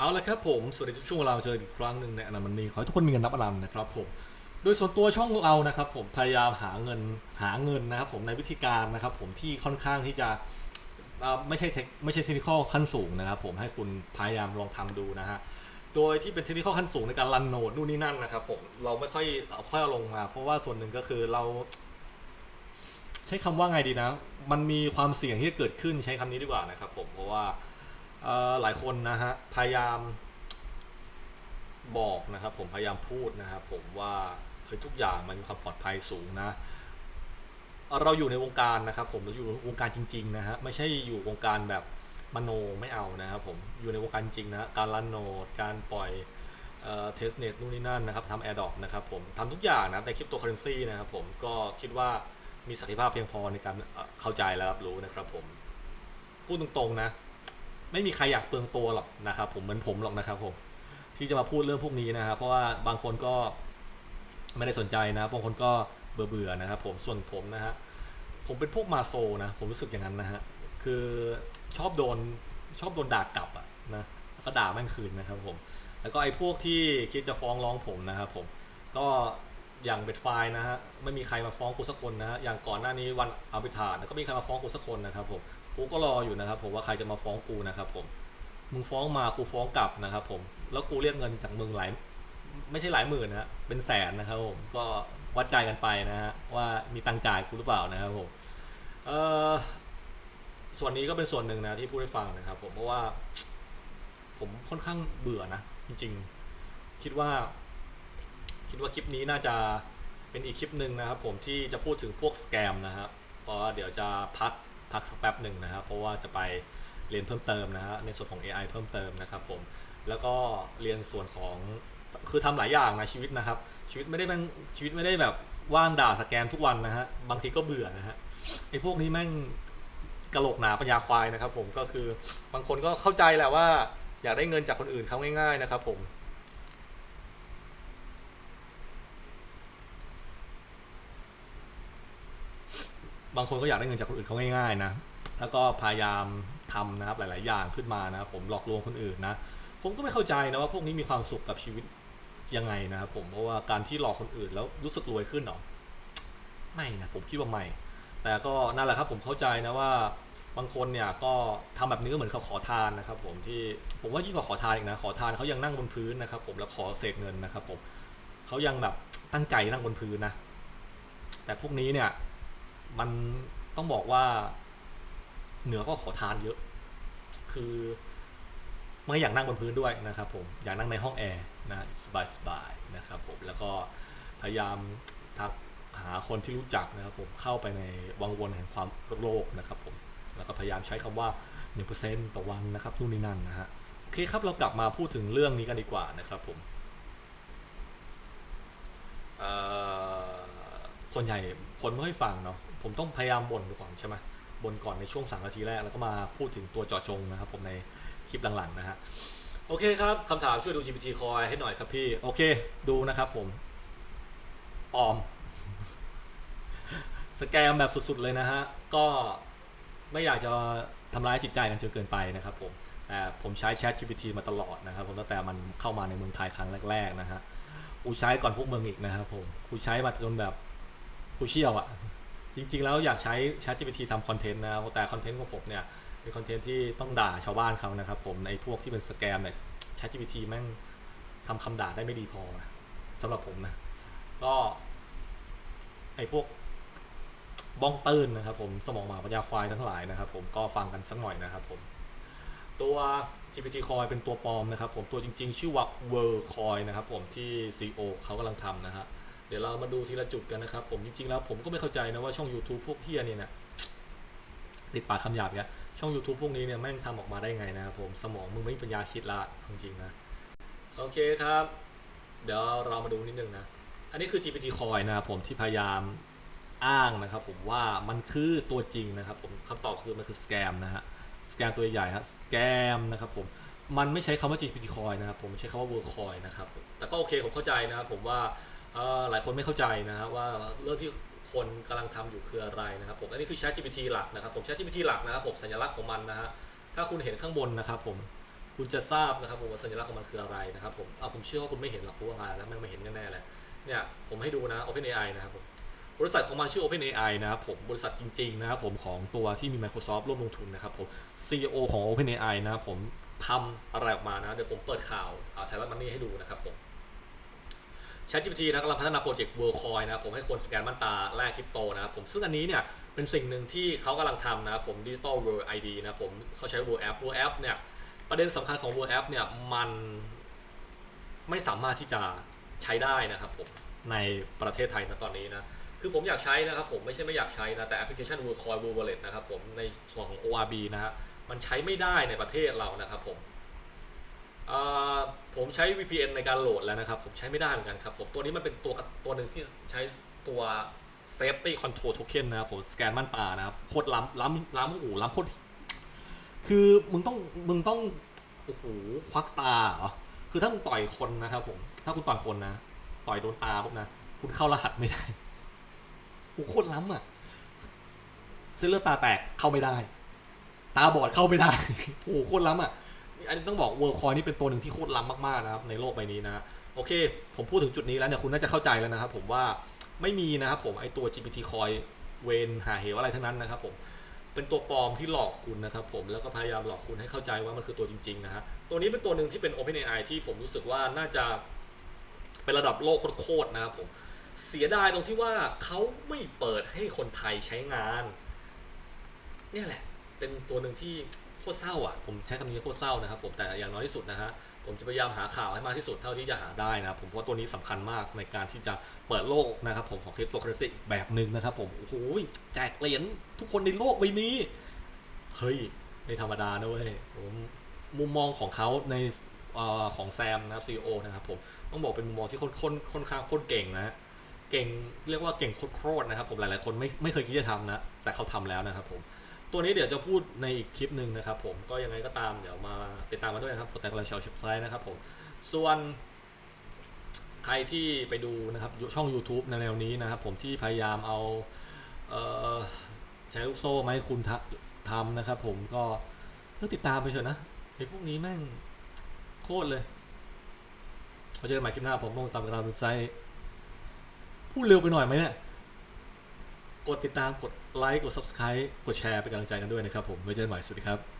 เอาละครับผม สวัสดีทุกช่วงเวลาเจออีกครั้งหนึ่งในอนามันนีขอให้ทุกคนมีเงินนับอนันต์นะครับผม โดยส่วนตัวช่องเรานะครับผมพยายามหาเงินหาเงินนะครับผมในวิธีการนะครับผมที่ค่อนข้างที่จะไม่ใช่เทคไม่ใช่เทคนิคขั้นสูงนะครับผมให้คุณพยายามลองทำดูนะฮะ โดยที่เป็นเทคนิคขั้นสูงในการรันโนดนู่นนี่นั่นนะครับผมเราไม่ค่อยเอาค่อยเอาลงมา เพราะว่าส่วนหนึ่งก็คือเรา ใช้คำว่าไงดีนะ มันมีความเสี่ยงที่จะเกิดขึ้นใช้คำนี้ดีกว่านะครับผมเพราะว่า หลายคนนะฮะพยายามบอกนะครับผมพยายามพูดนะครับผมว่าเฮ้ยทุกอย่างมันมีความปลอดภัยสูงนะ เราอยู่ในวงการนะครับผมเราอยู่วงการจริงๆนะฮะไม่ใช่อยู่วงการแบบมโนไม่เอานะครับผมอยู่ในวงการจริงนะการรันโนดการปล่อยเทสเน็ตนู่นนี่นั่นนะครับทำแอร์ดอปนะครับผมทำทุกอย่างนะในคริปโตเคอเรนซีนะครับผมก็คิดว่ามีศักยภาพเพียงพอในการเอ่อเข้าใจและรับรู้นะครับผมพูดตรงๆนะ ไม่มีใครอยากเปลืองตัวหรอกนะครับผมเหมือนผมหรอกนะครับผมที่จะมาพูดเรื่องพวกนี้นะครับ เพราะว่าบางคนก็ไม่ได้สนใจนะบางคนก็เบื่อเบื่อนะครับผมส่วนผมนะฮะผมเป็นพวกมาโซนะผมรู้สึกอย่างนั้นนะฮะคือชอบโดนชอบโดนด่ากลับอะนะก็ด่าแม่งคืนนะครับผมแล้วก็ไอ้พวกที่คิดจะฟ้องร้องผมนะครับผมก็อย่างเบ็ดไฟนะฮะไม่มีใครมาฟ้องกูสักคนนะฮะอย่างก่อนหน้านี้วันอาบิทาก็ไม่มีใครมาฟ้องกูสักคนนะครับผม กูก็รออยู่นะครับผมว่าใครจะมาฟ้องกูนะครับผม มึงฟ้องมากูฟ้องกลับนะครับผม แล้วกูเรียกเงินจากมึงหลายไม่ใช่หลายหมื่นนะเป็นแสนนะครับผม ก็วัดใจกันไปนะฮะว่ามีตังค์จ่ายกูหรือเปล่านะครับผม เออส่วนนี้ก็เป็นส่วนหนึ่งนะที่พูดให้ฟังนะครับ ผมเพราะว่า ผมค่อนข้างเบื่อนะจริง ๆ คิดว่า คิดว่าคลิปนี้น่าจะเป็นอีกคลิปหนึ่งนะครับ ผมที่จะพูดถึงพวกสแกมนะครับเพราะว่าเดี๋ยวจะพัก พักสักแป๊บหนึ่งนะครับ เพราะว่าจะไปเรียนเพิ่มเติมนะฮะในส่วนของ AI เพิ่มเติมนะครับผมแล้วก็เรียนส่วนของคือทำหลายอย่างนะชีวิตนะครับ ชีวิตไม่ได้แม่งชีวิตไม่ได้แบบว่างด่าสแกมทุกวันนะฮะบางทีก็เบื่อนะฮะไอ้พวกนี้แม่งกระโหลกหนาปัญญาควายนะครับ ผมก็คือบางคนก็เข้าใจแหละว่า อยากได้เงินจากคนอื่นเขาง่าย ๆนะครับ ผม บางคนก็อยากได้เงินจากคนอื่นเขาง่ายๆนะแล้วก็พยายามทำนะครับหลาย ๆ อย่างขึ้นมานะครับผมหลอกลวงคนอื่นนะผมก็ไม่เข้าใจนะว่าพวกนี้มีความสุขกับชีวิตยังไงนะครับผมเพราะว่าการที่หลอกคนอื่นแล้วรู้สึกรวยขึ้นหรอไม่นะผมคิดว่าไม่ แต่ก็นั่นแหละครับผมเข้าใจนะว่าบางคนเนี่ยก็ทำแบบนี้ก็เหมือนเขาขอทานนะครับ ผมที่ผมว่ายิ่งกว่าขอทานอีกนะขอทานเขายังนั่งบนพื้นนะครับ ผมแล้วขอเศษเงินนะครับ ผมเขายังแบบตั้งใจนั่งบนพื้นนะแต่พวกนี้เนี่ย มันต้องบอกว่า เหนือก็ขอทานเยอะ คือไม่อยากนั่งบนพื้นด้วยนะครับผมอยากนั่งในห้องแอร์นะสบายๆนะครับผมแล้วก็พยายามทักหาคนที่รู้จักนะครับผมเข้าไปในวังวนแห่งความโลภนะครับผมแล้วก็พยายามใช้คำว่า 1%ต่อวันนะครับนู่นนี่นั่นนะฮะโอเคครับเรากลับมาพูดถึงเรื่องนี้กันดีกว่านะครับผมส่วนใหญ่คนไม่ค่อยฟังเนาะ ผมต้องพยายามบ่นก่อนใช่ไหมบ่นก่อนในช่วงสามนาทีแรกแล้วก็มาพูดถึงตัวเจาะจงนะครับ ผมในคลิปหลังๆนะฮะโอเคครับคำถามช่วยดู GPT คอยให้หน่อยครับพี่ โอเคดูนะครับผมปลอม สแกมแบบสุดๆเลยนะฮะ ก็ไม่อยากจะทำร้ายจิตใจกันจนเกินไปนะครับผมแต่ผมใช้ Chat GPT มาตลอดนะครับผมตั้งแต่มันเข้ามาในเมืองไทยครั้งแรก ๆ นะฮะกูใช้ก่อนพวกเมืองอีกนะครับผมกูใช้มาจนแบบกูเชี่ยวอะ จริง ๆ แล้วอยากใช้ Chat GPT ทำคอนเทนต์นะแต่คอนเทนต์ของผมเนี่ยเป็นคอนเทนต์ที่ต้องด่าชาวบ้านเขานะครับผมในพวกที่เป็นสแกมเนี่ย ChatGPT แม่งทำคำด่าได้ไม่ดีพอนะสำหรับผมนะ ก็ไอพวกบ้องตื้นนะครับผมสมองหมาปัญญาควายทั้งหลายนะครับผมก็ฟังกันสักหน่อยนะครับผมตัว GPT Coin เป็นตัวปลอมนะครับผมตัวจริงๆ ชื่อว่า World Coin นะครับผมที่ CEO เขากำลังทำนะฮะ เดี๋ยวเรามาดูทีละจุดกันนะครับ ผมจริงๆแล้วผมก็ไม่เข้าใจนะว่าช่อง YouTube พวกเฮียเนี่ยนะติดปากคำหยาบเนี่ยช่อง YouTube พวกนี้เนี่ยแม่งทำออกมาได้ไงนะครับผมสมองมึงไม่มีปัญญาคิดละจริงๆนะ โอเคครับ เดี๋ยวเรามาดูนิดนึงนะ อันนี้คือ GPT Coin นะครับผมที่พยายามอ้างนะครับผมว่ามันคือตัวจริงนะครับผมคำตอบคือมันคือสแกมนะฮะสแกมตัวใหญ่ฮะสแกมนะครับผมมันไม่ใช้คำว่า GPT Coin นะครับผมใช้คำว่า World Coin นะครับแต่ก็โอเคผมเข้าใจนะครับผมว่า หลายคนไม่เข้าใจนะฮะว่าเรื่องที่คนกำลังทำอยู่คืออะไรนะครับผมอันนี้คือ Chat GPT หลักนะครับผม Chat GPT หลักนะครับผมสัญลักษณ์ของมันนะฮะถ้าคุณเห็นข้างบนนะครับผมคุณจะทราบนะครับผมว่าสัญลักษณ์ของมันคืออะไรนะครับผมเอาผมเชื่อว่าคุณไม่เห็นหรอกเพราะว่ามาแล้วมันไม่เห็นแน่ๆเลยเนี่ยผมให้ดูนะ OpenAI นะครับผมบริษัทของมันชื่อ OpenAI นะครับผมบริษัทจริงๆนะครับผมของตัวที่มี Microsoft ร่วมลงทุนนะครับผม CEO ของ OpenAI นะครับผมทำอะไรออกมานะเดี๋ยวผมเปิดข่าวไทยรัฐมันนี่ให้ดูนะครับผม ChatGPT นะกำลังพัฒนาโปรเจกต์ WorldCoin นะผมให้คนสแกนมันตาแลกคริปโตนะครับผมซึ่งอันนี้เนี่ยเป็นสิ่งหนึ่งที่เขากำลังทำนะครับผม Digital World ID นะผมเขาใช้ World App World App เนี่ยประเด็นสำคัญของ World App เนี่ยมันไม่สามารถที่จะใช้ได้นะครับผมในประเทศไทยณตอนนี้นะคือผมอยากใช้นะครับผมไม่ใช่ไม่อยากใช้นะแต่แอปพลิเคชัน WorldCoin World Wallet นะครับผมในส่วนของ ORB นะฮะมันใช้ไม่ได้ในประเทศเรานะครับผมอ่อ ผมใช้ VPN ในการโหลดแล้วนะครับ ผมใช้ไม่ได้เหมือนกันครับผมตัวนี้มันเป็นตัวตัวหนึ่งที่ใช้ตัว Safety Control Token นะครับผมสแกนม่านตานะครับโคตรล้ำล้ำล้ำโอ้โหล้ำโคตรคือมึงต้องมึงต้องโอ้โหควักตาเหรอคือถ้ามึงต่อยคนนะครับผมถ้าคุณต่อยคนนะต่อยโดนตาปุ๊บนะคุณเข้ารหัสไม่ได้โอ้โคตรล้ำอะเส้นเลือดตาแตกเข้าไม่ได้ ตาบอดเข้าไม่ได้โอ้โหโคตรล้ำอะ อันนี้ต้องบอกเวิร์คอยนี่เป็นตัวหนึ่งที่โคตรล้ำมากๆนะครับในโลกใบนี้นะโอเค ผมพูดถึงจุดนี้แล้วเนี่ยคุณน่าจะเข้าใจแล้วนะครับผมว่าไม่มีนะครับผมไอตัว GPT Coin เวนหาเหวอะไรทั้งนั้นนะครับผมเป็นตัวปลอมที่หลอกคุณนะครับผมแล้วก็พยายามหลอกคุณให้เข้าใจว่ามันคือตัวจริงๆนะฮะตัวนี้เป็นตัวหนึ่งที่เป็น OpenAI ที่ผมรู้สึกว่าน่าจะเป็นระดับโลกโคตรๆนะครับผมเสียดายตรงที่ว่าเขาไม่เปิดให้คนไทยใช้งาน เนี่ยแหละ เป็นตัวหนึ่งที่ โคตรเศร้าอะผมใช้คำนี้โคตรเศร้านะครับผมแต่อย่างน้อยที่สุดนะฮะผมจะพยายามหาข่าวให้มากที่สุดเท่าที่จะหาได้นะครับผมเพราะตัวนี้สำคัญมากในการที่จะเปิดโลกนะครับผมของคริปโตเคอเรนซีอีกแบบหนึ่งนะครับผมโอ้โหแจกเหรียญทุกคนในโลกใบนี้เฮ้ยไม่ธรรมดานะเว้ยผมมุมมองของเขาในอของแซมนะครับซีอนะครับผมต้องบอกเป็นมุมมองที่ค่อนค่อนคนข้างโคตรเก่งนะเก่งเรียกว่าเก่งโคตรนะครับผมหลายๆคนไม่ไม่เคยคิดจะทำนะแต่เขาทำแล้วนะครับผม ตัวนี้เดี๋ยวจะพูดในอีกคลิปหนึ่งนะครับผมก็ยังไงก็ตามเดี๋ยวมาติดตามมาด้วยนะครับกดแต่กระชาวชิปไซด์นะครับผมส่วนใครที่ไปดูนะครับช่อง YouTube ในแนวนี้นะครับ ผมที่พยายามเอาเออใช้ลูกโซ่มาให้คุณทำนะครับ ผมก็เลิกติดตามไปเถอะนะไอ้พวกนี้แม่งโคตรเลยเราเจอกันใหม่คลิปหน้าผมต้องตามกระดานไซด์พูดเร็วไปหน่อยไหมเนี่ย กดติดตามกดไลค์กด subscribe กดแชร์เป็นกำลังใจกันด้วยนะครับผมไว้เจอกันใหม่สวัสดีครับ